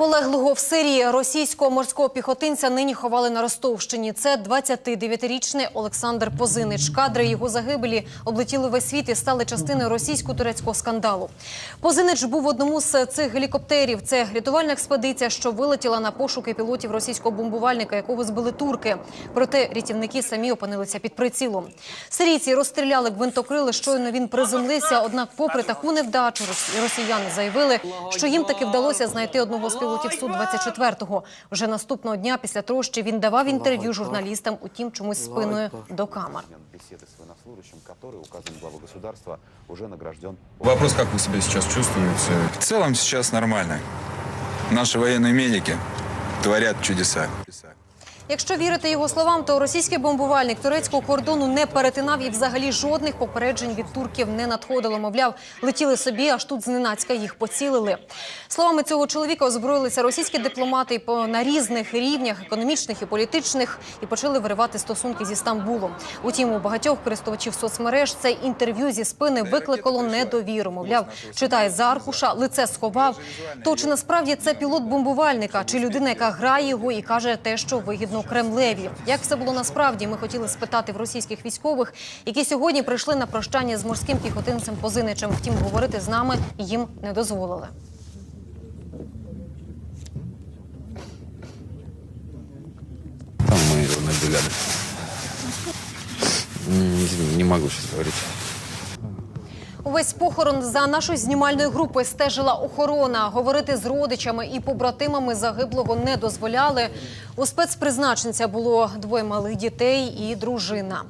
Полеглого в Сирії російського морського піхотинця нині ховали на Ростовщині. Це 29-річний Олександр Позинич. Кадри його загибелі облетіли весь світ і стали частиною російсько-турецького скандалу. Позинич був в одному з цих гелікоптерів. Це рятувальна експедиція, що вилетіла на пошуки пілотів російського бомбувальника, якого збили турки. Проте рятівники самі опинилися під прицілом. Сирійці розстріляли гвинтокрили, щойно він приземлився. Однак, попри таку невдачу, рос- росіяни заявили, що їм таки вдалося знайти одного з пілотів су 24-го. Вже наступного дня після трощі він давав інтерв'ю журналістам, утім чомусь спиною до камер. Беседы с военнослужащим, который, указан главы государства, уже награжден Вопрос, как вы себя сейчас чувствуете? В целом сейчас нормально. Наши военные медики творят чудеса. Якщо вірити його словам, то російський бомбувальник турецького кордону не перетинав і взагалі жодних попереджень від турків не надходило. Мовляв, летіли собі, аж тут зненацька їх поцілили. Словами цього чоловіка озброїлися російські дипломати на різних рівнях економічних і політичних і почали виривати стосунки зі Стамбулом. Утім, у багатьох користувачів соцмереж це інтерв'ю зі спини викликало недовіру. Мовляв, читає з аркуша, лице сховав. То чи насправді це пілот бомбувальника, чи людина, яка грає його і каже те, що вигідно Кремлеві? Як все було насправді? Ми хотіли спитати в російських військових, які сьогодні прийшли на прощання з морським піхотинцем Позиничем. Втім, говорити з нами їм не дозволили. Там мы его наделяли. М, Извини, не могу сейчас говорить. Увесь похорон за нашою знімальною групою стежила охорона. Говорити з родичами і побратимами загиблого не дозволяли. У спецпризначенця було двоє малих дітей і дружина.